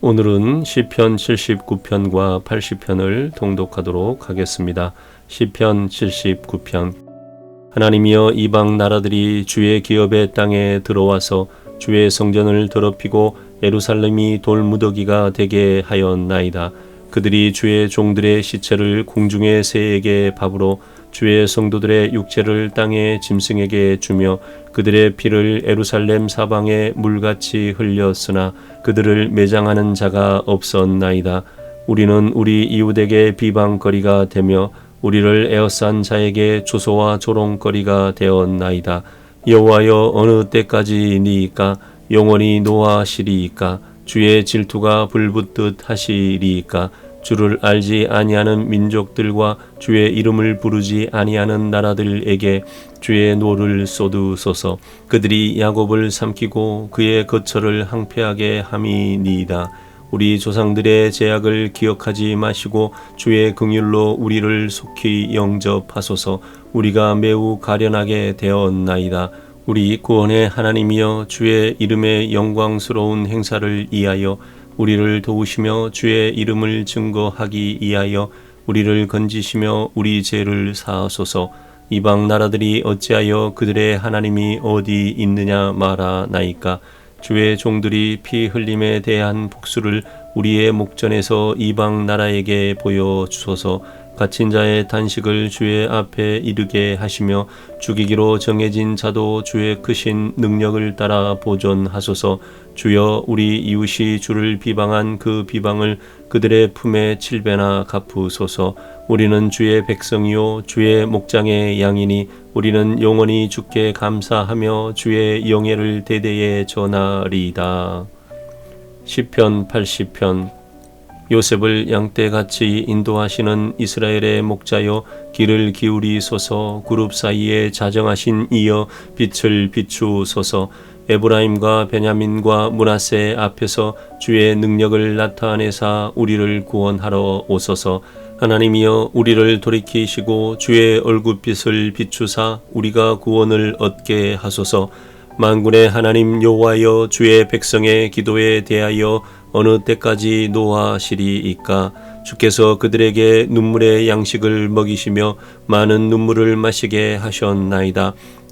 오늘은 시편 79편과 80편을 통독하도록 하겠습니다. 시편 79편 하나님이여 이방 나라들이 주의 기업의 땅에 들어와서 주의 성전을 더럽히고 예루살렘이 돌무더기가 되게 하였나이다. 그들이 주의 종들의 시체를 공중의 새에게 밥으로 주의 성도들의 육체를 땅의 짐승에게 주며 그들의 피를 에루살렘 사방에 물같이 흘렸으나 그들을 매장하는 자가 없었나이다. 우리는 우리 이웃에게 비방거리가 되며 우리를 에어싼 자에게 조소와 조롱거리가 되었나이다. 여호와여 어느 때까지니이까 영원히 노하시리이까 주의 질투가 불붙듯 하시리이까 주를 알지 아니하는 민족들과 주의 이름을 부르지 아니하는 나라들에게 주의 노를 쏟으소서. 그들이 야곱을 삼키고 그의 거처를 항폐하게 함이니이다. 우리 조상들의 제약을 기억하지 마시고 주의 긍휼로 우리를 속히 영접하소서. 우리가 매우 가련하게 되었나이다. 우리 구원의 하나님이여 주의 이름의 영광스러운 행사를 이하여 우리를 도우시며 주의 이름을 증거하기 위하여 우리를 건지시며 우리 죄를 사하소서. 이방 나라들이 어찌하여 그들의 하나님이 어디 있느냐 말하나이까? 주의 종들이 피 흘림에 대한 복수를 우리의 목전에서 이방 나라에게 보여 주소서 갇힌 자의 단식을 주의 앞에 이르게 하시며 죽이기로 정해진 자도 주의 크신 능력을 따라 보존하소서 주여 우리 이웃이 주를 비방한 그 비방을 그들의 품에 칠배나 갚으소서 우리는 주의 백성이요 주의 목장의 양이니 우리는 영원히 주께 감사하며 주의 영예를 대대에 전하리이다. 시편 80편 요셉을 양떼같이 인도하시는 이스라엘의 목자여 길을 기울이소서 그룹 사이에 자정하신 이여 빛을 비추소서. 에브라임과 베냐민과 문하세 앞에서 주의 능력을 나타내사 우리를 구원하러 오소서. 하나님이여 우리를 돌이키시고 주의 얼굴빛을 비추사 우리가 구원을 얻게 하소서. 만군의 하나님 여호와여 주의 백성의 기도에 대하여 어느 때까지 노하시리이까 주께서 그들에게 눈물의 양식을 먹이시며 많은 눈물을 마시게 하셨나이다.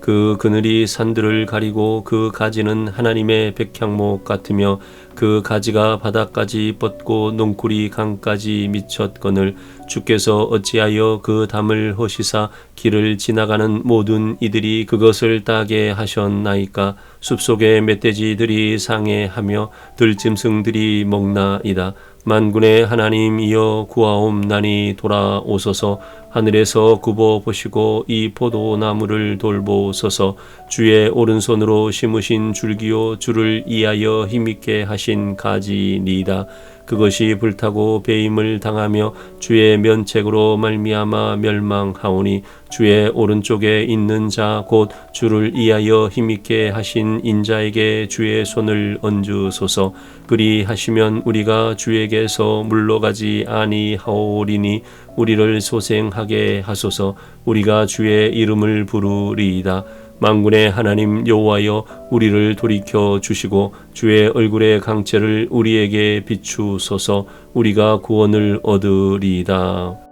그 그늘이 산들을 가리고 그 가지는 하나님의 백향목 같으며 그 가지가 바닥까지 뻗고 농쿨이 강까지 미쳤거늘 주께서 어찌하여 그 담을 허시사 길을 지나가는 모든 이들이 그것을 따게 하셨나이까? 숲속의 멧돼지들이 상해하며 들짐승들이 먹나이다. 만군의 하나님이여 구하옵나니 돌아오소서 하늘에서 굽어 보시고 이 포도나무를 돌보소서 주의 오른손으로 심으신 줄기요 주를 이하여 힘있게 하신 가지니이다. 그것이 불타고 배임을 당하며 주의 면책으로 말미암아 멸망하오니 주의 오른쪽에 있는 자 곧 주를 이하여 힘있게 하신 인자에게 주의 손을 얹으소서. 그리 하시면 우리가 주에게서 물러가지 아니하오리니 우리를 소생 하게 하소서. 우리가 주의 이름을 부르리이다. 만군의 하나님 여호와여 우리를 돌이켜 주시고 주의 얼굴의 강체를 우리에게 비추소서. 우리가 구원을 얻으리이다.